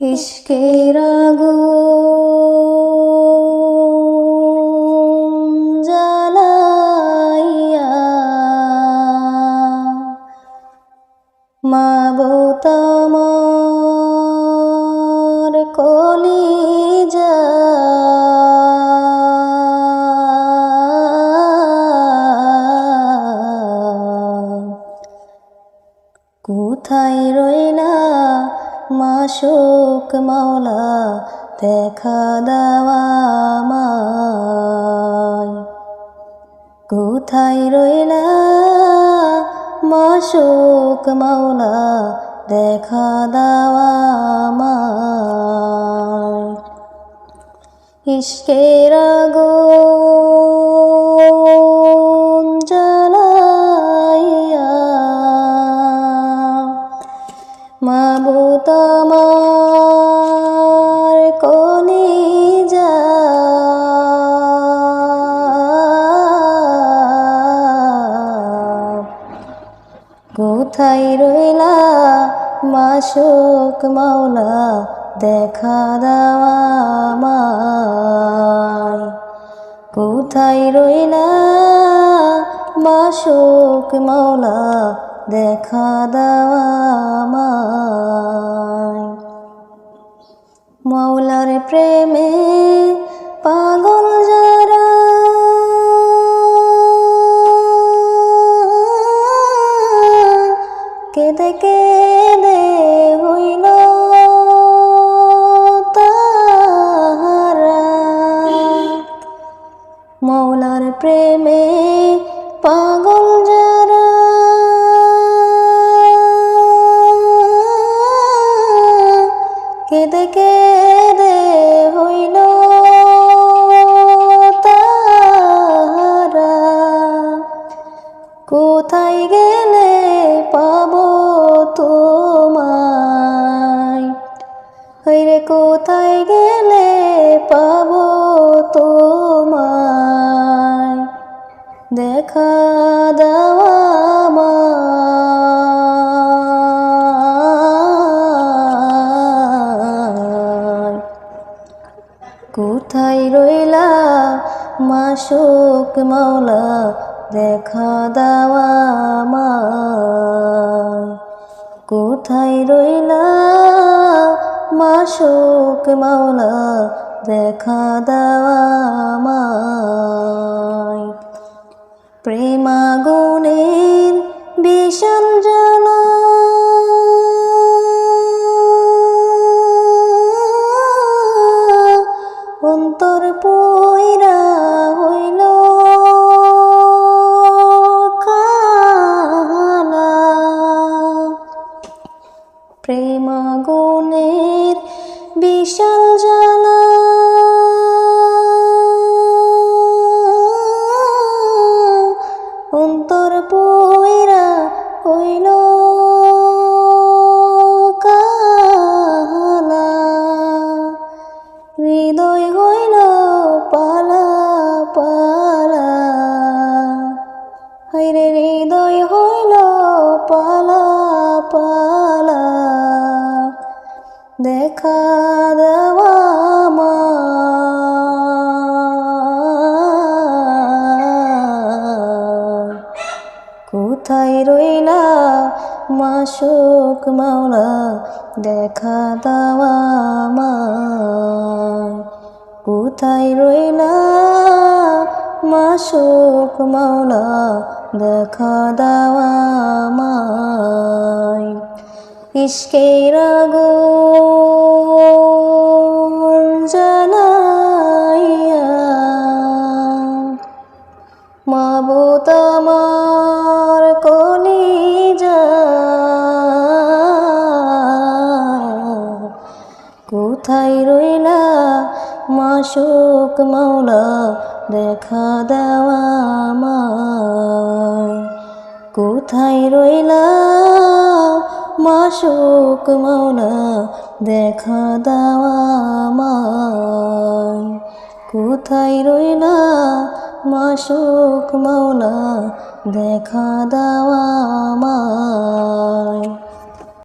ইশকের আগুন জ্বালাইয়া কলি কোথায় রইলা মাসুক মাওলা দেখা দেওয়া কোথায় রইলা মাসুক মাওলা দেখা দেওয়া ইশকের আগুন কোথায় রইলা মাসুক মাওলা দেখা দেওয়া কোথায় রইলা মাসুক মাওলা দেখা দেওয়া মায় মাওলার প্রেমে পাগল যারা, কেঁদে কেঁদে হইল তাহারা। মৌলার প্রেমে পাগল যারা কেঁদে হইল তাহারা। কোথায় গেলে পাবো তোমায়? হইরে কোথায় গেলে পাবো তোমায়? দেখা দেওয়া মাসুক মাওলা দেখা দেওয়া। কোথায় রইলা মাসুক মাওলা দেখা দেওয়া। প্রেমাগুণের বিশাল জ্বালা বিশাল জ্বালা দেখা দেওয়া। কোথায় রইলা মাসুক মাওলা দেখা দেওয়া। কোথায় রইলা মাসুক মাওলা দেখা দেওয়া আমায়। ইশকের আগুন জ্বালাইয়া মাবুত কলি যা। কোথায় রইলা মাসুক মাওলা? দেখা দেওয়া আমায়। কোথায় রইলা মাসুক মৌনা দেখা দেওয়া আমায়। কোথায় রইলা মাসুক মৌনা দেখা দেওয়া আমায়